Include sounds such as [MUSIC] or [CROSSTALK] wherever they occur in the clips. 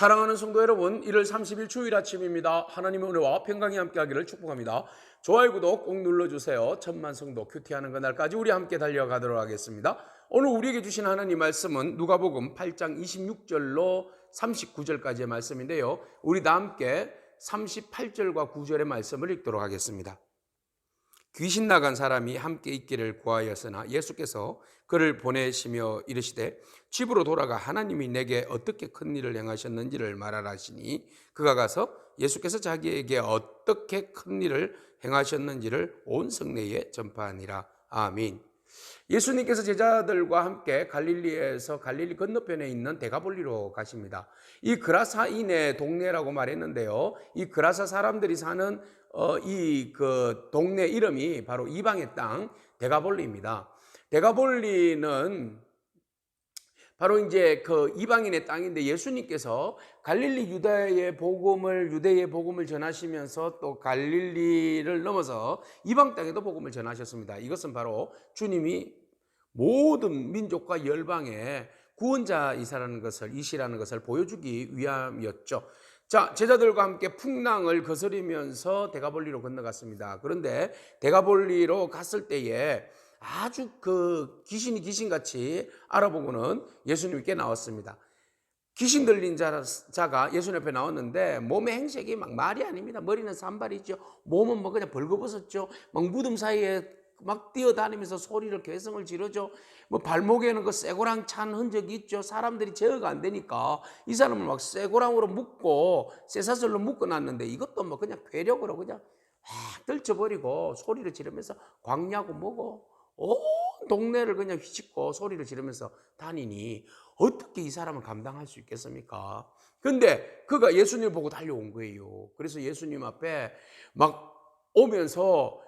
사랑하는 성도 여러분, 1월 30일 주일 아침입니다. 하나님의 은혜와 평강이 함께하기를 축복합니다. 좋아요, 구독 꼭 눌러주세요. 천만 성도 큐티하는 그날까지 우리 함께 달려가도록 하겠습니다. 오늘 우리에게 주신 하나님 말씀은 누가복음 8장 26절로 39절까지의 말씀인데요. 우리 다 함께 38절과 9절의 말씀을 읽도록 하겠습니다. 귀신 나간 사람이 함께 있기를 구하였으나 예수께서 그를 보내시며 이르시되 집으로 돌아가 하나님이 내게 어떻게 큰 일을 행하셨는지를 말하라 하시니 그가 가서 예수께서 자기에게 어떻게 큰 일을 행하셨는지를 온 성내에 전파하니라 아멘. 예수님께서 제자들과 함께 갈릴리에서 갈릴리 건너편에 있는 대가볼리로 가십니다. 이 그라사인의 동네라고 말했는데요. 이 그라사 사람들이 사는 어, 이 그 동네 이름이 바로 이방의 땅 대가볼리입니다. 대가볼리는 바로 이제 그 이방인의 땅인데 예수님께서 갈릴리 유다의 복음을 유대의 복음을 전하시면서 또 갈릴리를 넘어서 이방 땅에도 복음을 전하셨습니다. 이것은 바로 주님이 모든 민족과 열방의 구원자이사라는 것을 이시라는 것을 보여주기 위함이었죠. 자, 제자들과 함께 풍랑을 거스리면서 대가볼리로 건너갔습니다. 그런데 대가볼리로 갔을 때에 아주 그 귀신이 귀신같이 알아보고는 예수님께 나왔습니다. 귀신 들린 자, 가 예수님 앞에 나왔는데 몸의 행색이 막 말이 아닙니다. 머리는 산발이죠. 몸은 뭐 그냥 벌거벗었죠. 막 무덤 사이에 막 뛰어다니면서 소리를 개성을 지르죠. 뭐 발목에는 그 쇠고랑 찬 흔적이 있죠. 사람들이 제어가 안 되니까 이 사람을 막 쇠고랑으로 묶고 쇠사슬로 묶어놨는데 이것도 뭐 그냥 괴력으로 그냥 확 떨쳐버리고 소리를 지르면서 광야고 뭐고 온 동네를 그냥 휘짓고 소리를 지르면서 다니니 어떻게 이 사람을 감당할 수 있겠습니까? 근데 그가 예수님을 보고 달려온 거예요. 그래서 예수님 앞에 막 오면서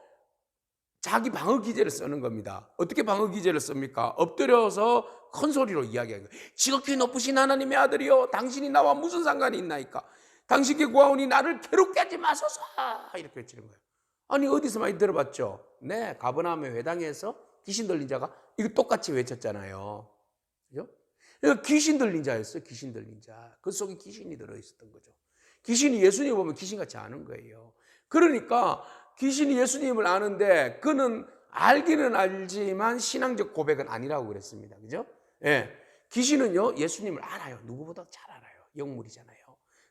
자기 방어 기제를 쓰는 겁니다. 어떻게 방어 기제를 씁니까? 엎드려서 큰 소리로 이야기하는 거예요. 지극히 높으신 하나님의 아들이요. 당신이 나와 무슨 상관이 있나이까? 당신께 구하오니 나를 괴롭게 하지 마소서. 이렇게 외치는 거예요. 아니 어디서 많이 들어봤죠? 네, 가버나움의 회당에서 귀신 들린 자가 이거 똑같이 외쳤잖아요. 그죠? 그러니까 귀신 들린 자였어요. 귀신 들린 자. 그 속에 귀신이 들어 있었던 거죠. 귀신이 예수님 보면 귀신같이 아는 거예요. 그러니까 귀신이 예수님을 아는데 그는 알기는 알지만 신앙적 고백은 아니라고 그랬습니다. 그죠? 예. 귀신은요, 예수님을 알아요. 누구보다 잘 알아요. 영물이잖아요.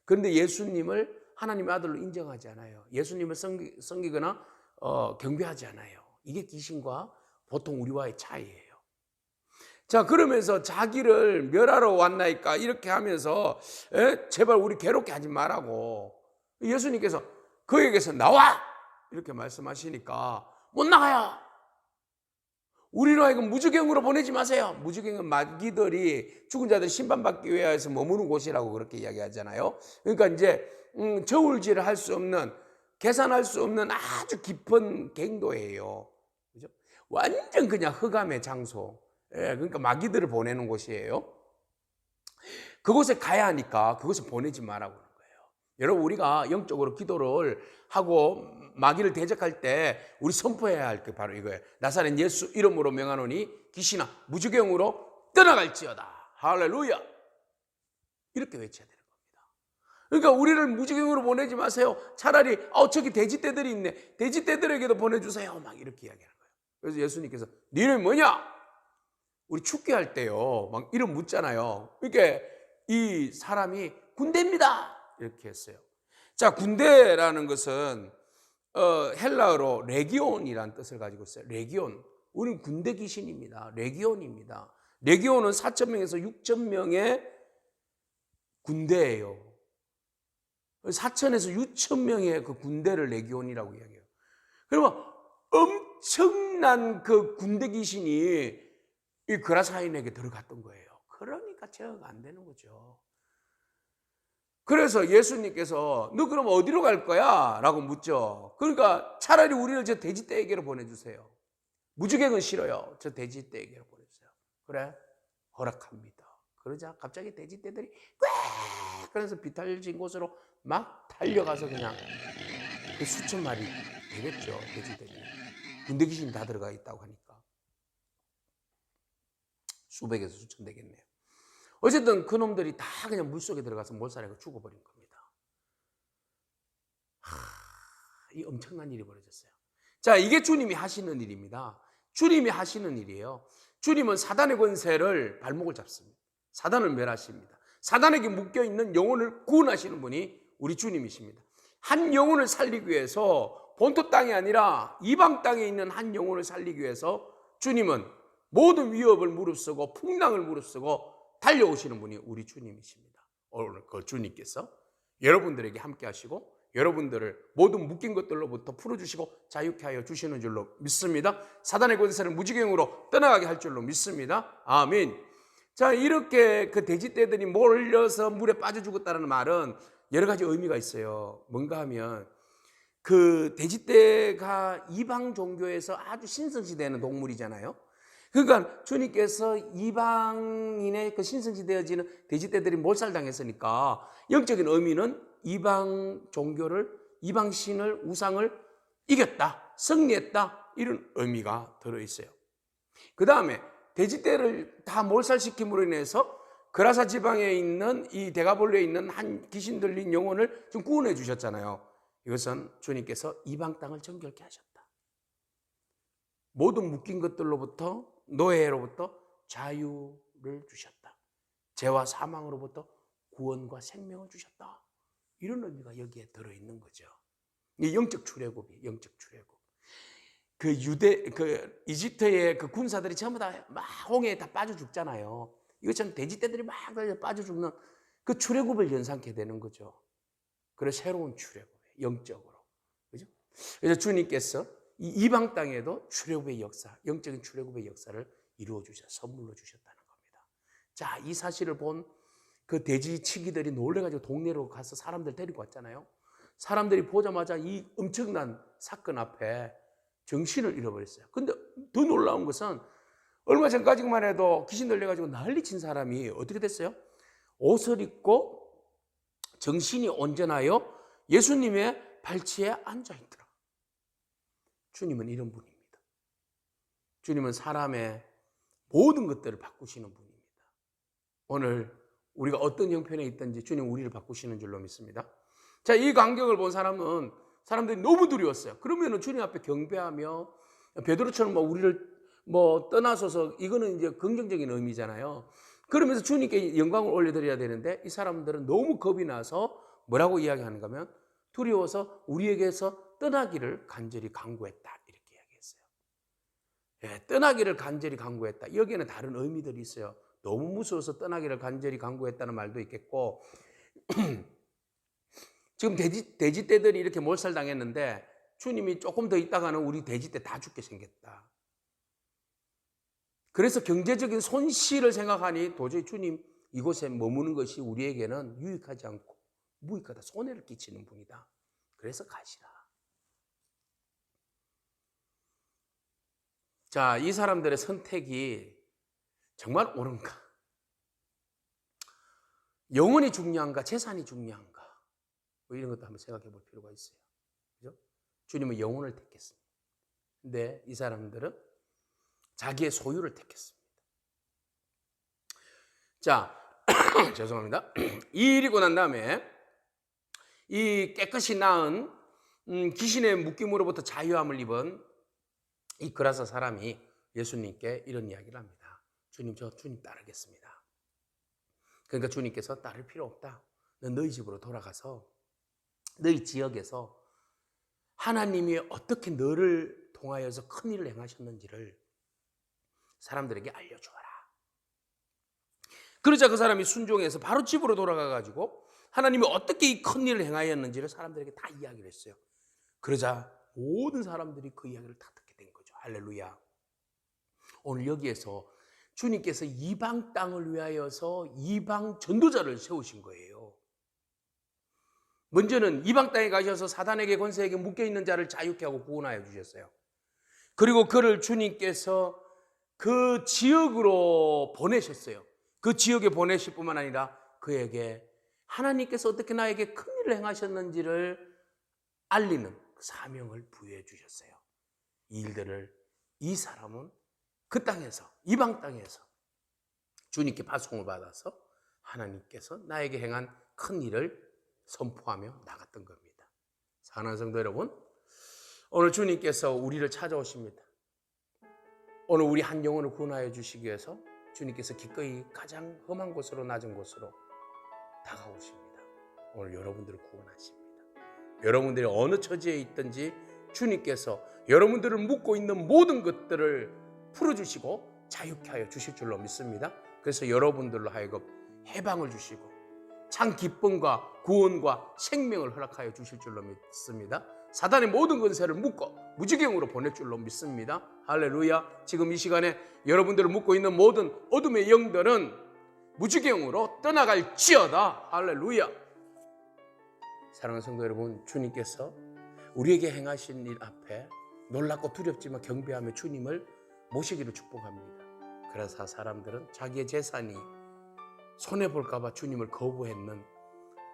그런데 예수님을 하나님의 아들로 인정하지 않아요. 예수님을 섬기, 섬기거나 어, 경배하지 않아요. 이게 귀신과 보통 우리와의 차이예요. 자, 그러면서 자기를 멸하러 왔나이까 이렇게 하면서 에? 제발 우리 괴롭게 하지 말라고 예수님께서 그에게서 나와 이렇게 말씀하시니까 못 나가요. 우리로 하여금 무주경으로 보내지 마세요. 무주경은 마귀들이 죽은 자들 신반받기 위해서 머무는 곳이라고 그렇게 이야기하잖아요. 그러니까 이제 음, 저울질을 할 수 없는 계산할 수 없는 아주 깊은 갱도예요. 그죠? 완전 그냥 흑암의 장소. 예, 그러니까 마귀들을 보내는 곳이에요. 그곳에 가야 하니까 그곳에 보내지 말라고. 여러분 우리가 영적으로 기도를 하고 마귀를 대적할 때 우리 선포해야 할 게 바로 이거예요. 나사렛 예수 이름으로 명하노니 귀신아 무주경으로 떠나갈지어다. 할렐루야. 이렇게 외쳐야 되는 겁니다. 그러니까 우리를 무주경으로 보내지 마세요. 차라리 어 저기 돼지떼들이 있네. 돼지떼들에게도 보내주세요. 막 이렇게 이야기하는 거예요. 그래서 예수님께서 니는 뭐냐? 우리 축기할 때요. 막 이름 묻잖아요. 그러니까 이 사람이 군대입니다. 이렇게 했어요. 자, 군대라는 것은 어, 헬라어로 레기온이라는 뜻을 가지고 있어요. 레기온. 우리는 군대 귀신입니다. 레기온입니다. 레기온은 4천 명에서 6천 명의 군대예요. 4천에서 6천 명의 그 군대를 레기온이라고 이야기해요. 그러면 엄청난 그 군대 귀신이 이 그라사인에게 들어갔던 거예요. 그러니까 제어가 안 되는 거죠. 그래서 예수님께서 너 그럼 어디로 갈 거야? 라고 묻죠. 그러니까 차라리 우리를 저 돼지떼에게로 보내주세요. 무주객은 싫어요. 저 돼지떼에게로 보내주세요. 그래? 허락합니다. 그러자 갑자기 돼지떼들이 꽥! 그래서 비탈진 곳으로 막 달려가서 그냥 그 수천 마리 되겠죠. 돼지들이. 군대 귀신 다 들어가 있다고 하니까. 수백에서 수천 되겠네요. 어쨌든 그 놈들이 다 그냥 물속에 들어가서 몰살하고 죽어버린 겁니다. 하, 이 엄청난 일이 벌어졌어요. 자, 이게 주님이 하시는 일입니다. 주님이 하시는 일이에요. 주님은 사단의 권세를 발목을 잡습니다. 사단을 멸하십니다. 사단에게 묶여 있는 영혼을 구원하시는 분이 우리 주님이십니다. 한 영혼을 살리기 위해서 본토 땅이 아니라 이방 땅에 있는 한 영혼을 살리기 위해서 주님은 모든 위협을 무릅쓰고 풍랑을 무릅쓰고 달려오시는 분이 우리 주님이십니다. 오늘 그 주님께서 여러분들에게 함께 하시고 여러분들을 모든 묶인 것들로부터 풀어주시고 자유케 하여 주시는 줄로 믿습니다. 사단의 권세를 무지경으로 떠나가게 할 줄로 믿습니다. 아멘. 자, 이렇게 그 돼지떼들이 몰려서 물에 빠져 죽었다는 말은 여러 가지 의미가 있어요. 뭔가 하면 그 돼지떼가 이방 종교에서 아주 신성시되는 동물이잖아요. 그러니까 주님께서 이방인의 그 신성시 되어지는 돼지떼들이 몰살당했으니까 영적인 의미는 이방 종교를 이방 신을 우상을 이겼다, 승리했다 이런 의미가 들어 있어요. 그 다음에 돼지떼를 다 몰살시킴으로 인해서 그라사 지방에 있는 이 대가볼레에 있는 한 귀신 들린 영혼을 좀 구원해 주셨잖아요. 이것은 주님께서 이방 땅을 정결케 하셨다. 모든 묶인 것들로부터 노예로부터 자유를 주셨다. 죄와 사망으로부터 구원과 생명을 주셨다. 이런 의미가 여기에 들어 있는 거죠. 이 영적 출애굽이 영적 출애굽. 그 유대 그 이집트의 그 군사들이 전부 다 막 홍해에 다 빠져 죽잖아요. 이것처럼 돼지떼들이 막 빠져 죽는 그 출애굽을 연상케 되는 거죠. 그래서 새로운 출애굽, 영적으로. 그죠? 그래서 주님께서 이 이방 땅에도 출애굽의 역사, 영적인 출애굽의 역사를 이루어 주셔 선물로 주셨다는 겁니다. 자, 이 사실을 본 그 돼지치기들이 놀래가지고 동네로 가서 사람들 데리고 왔잖아요. 사람들이 보자마자 이 엄청난 사건 앞에 정신을 잃어버렸어요. 근데 더 놀라운 것은 얼마 전까지만 해도 귀신 들려가지고 난리 친 사람이 어떻게 됐어요? 옷을 입고 정신이 온전하여 예수님의 발치에 앉아있더라. 주님은 이런 분입니다. 주님은 사람의 모든 것들을 바꾸시는 분입니다. 오늘 우리가 어떤 형편에 있든지 주님 우리를 바꾸시는 줄로 믿습니다. 자, 이 광경을 본 사람은 사람들이 너무 두려웠어요. 그러면은 주님 앞에 경배하며 베드로처럼 뭐 우리를 뭐 떠나서서 이거는 이제 긍정적인 의미잖아요. 그러면서 주님께 영광을 올려드려야 되는데 이 사람들은 너무 겁이 나서 뭐라고 이야기하는가 하면 두려워서 우리에게서 떠나기를 간절히 강구했다. 이렇게 이야기했어요. 예, 떠나기를 간절히 강구했다. 여기에는 다른 의미들이 있어요. 너무 무서워서 떠나기를 간절히 강구했다는 말도 있겠고 [CLEARS THROAT] 지금 돼지, 돼지떼들이 이렇게 몰살당했는데 주님이 조금 더 있다가는 우리 돼지떼 다 죽게 생겼다. 그래서 경제적인 손실을 생각하니 도저히 주님 이곳에 머무는 것이 우리에게는 유익하지 않고 무익하다. 손해를 끼치는 분이다. 그래서 가시라. 자, 이 사람들의 선택이 정말 옳은가? 영혼이 중요한가? 재산이 중요한가? 뭐 이런 것도 한번 생각해 볼 필요가 있어요. 그죠? 주님은 영혼을 택했습니다. 근데 이 사람들은 자기의 소유를 택했습니다. 자, [COUGHS] 죄송합니다. [COUGHS] 이 일이고 난 다음에 이 깨끗이 나은 음, 귀신의 묶임으로부터 자유함을 입은 이 그라사 사람이 예수님께 이런 이야기를 합니다. 주님, 저 주님 따르겠습니다. 그러니까 주님께서 따를 필요 없다. 넌 너희 집으로 돌아가서 너희 지역에서 하나님이 어떻게 너를 통하여서 큰 일을 행하셨는지를 사람들에게 알려주어라. 그러자 그 사람이 순종해서 바로 집으로 돌아가 가지고 하나님이 어떻게 이 큰 일을 행하였는지를 사람들에게 다 이야기를 했어요. 그러자 모든 사람들이 그 이야기를 다. 할렐루야. 오늘 여기에서 주님께서 이방 땅을 위하여서 이방 전도자를 세우신 거예요. 먼저는 이방 땅에 가셔서 사단에게 권세에게 묶여 있는 자를 자유케 하고 구원하여 주셨어요. 그리고 그를 주님께서 그 지역으로 보내셨어요. 그 지역에 보내실 뿐만 아니라 그에게 하나님께서 어떻게 나에게 큰 일을 행하셨는지를 알리는 그 사명을 부여해 주셨어요. 이 일들을 이 사람은 그 땅에서 이방 땅에서 주님께 파송을 받아서 하나님께서 나에게 행한 큰 일을 선포하며 나갔던 겁니다. 사랑하는 성도 여러분, 오늘 주님께서 우리를 찾아오십니다. 오늘 우리 한 영혼을 구원하여 주시기 위해서 주님께서 기꺼이 가장 험한 곳으로 낮은 곳으로 다가오십니다. 오늘 여러분들을 구원하십니다. 여러분들이 어느 처지에 있든지 주님께서 여러분들을 묶고 있는 모든 것들을 풀어주시고 자유케 하여 주실 줄로 믿습니다. 그래서 여러분들로 하여금 해방을 주시고 참 기쁨과 구원과 생명을 허락하여 주실 줄로 믿습니다. 사단의 모든 권세를 묶어 무지경으로 보낼 줄로 믿습니다. 할렐루야. 지금 이 시간에 여러분들을 묶고 있는 모든 어둠의 영들은 무지경으로 떠나갈지어다. 할렐루야. 사랑하는 성도 여러분, 주님께서 우리에게 행하신 일 앞에 놀랍고 두렵지만 경배하며 주님을 모시기를 축복합니다. 그래서 사람들은 자기의 재산이 손해 볼까봐 주님을 거부했는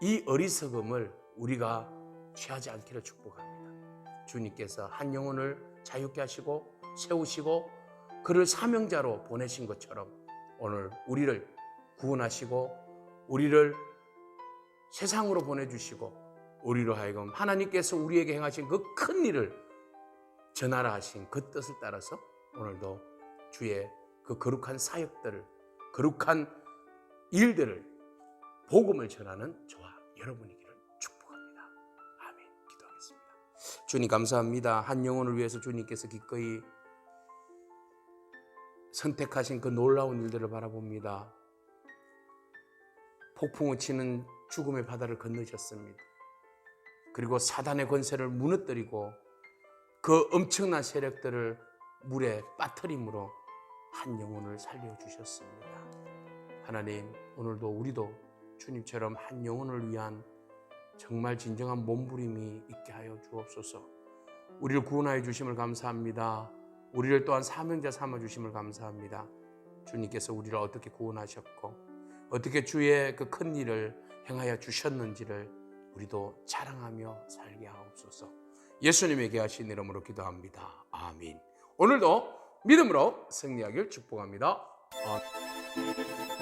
이 어리석음을 우리가 취하지 않기를 축복합니다. 주님께서 한 영혼을 자유케 하시고 세우시고 그를 사명자로 보내신 것처럼 오늘 우리를 구원하시고 우리를 세상으로 보내주시고 우리로 하여금 하나님께서 우리에게 행하신 그 큰 일을 전하라 하신 그 뜻을 따라서 오늘도 주의 그 거룩한 사역들을 거룩한 일들을 복음을 전하는 저와 여러분이기를 축복합니다. 아멘. 기도하겠습니다. 주님 감사합니다. 한 영혼을 위해서 주님께서 기꺼이 선택하신 그 놀라운 일들을 바라봅니다. 폭풍을 치는 죽음의 바다를 건너셨습니다. 그리고 사단의 권세를 무너뜨리고 그 엄청난 세력들을 물에 빠뜨림으로 한 영혼을 살려주셨습니다. 하나님, 오늘도 우리도 주님처럼 한 영혼을 위한 정말 진정한 몸부림이 있게 하여 주옵소서. 우리를 구원하여 주심을 감사합니다. 우리를 또한 사명자 삼아 주심을 감사합니다. 주님께서 우리를 어떻게 구원하셨고 어떻게 주의 그 큰 일을 행하여 주셨는지를 우리도 자랑하며 살게 하옵소서. 예수님에게 하신 이름으로 기도합니다. 아멘. 오늘도 믿음으로 승리하길 축복합니다. 아멘.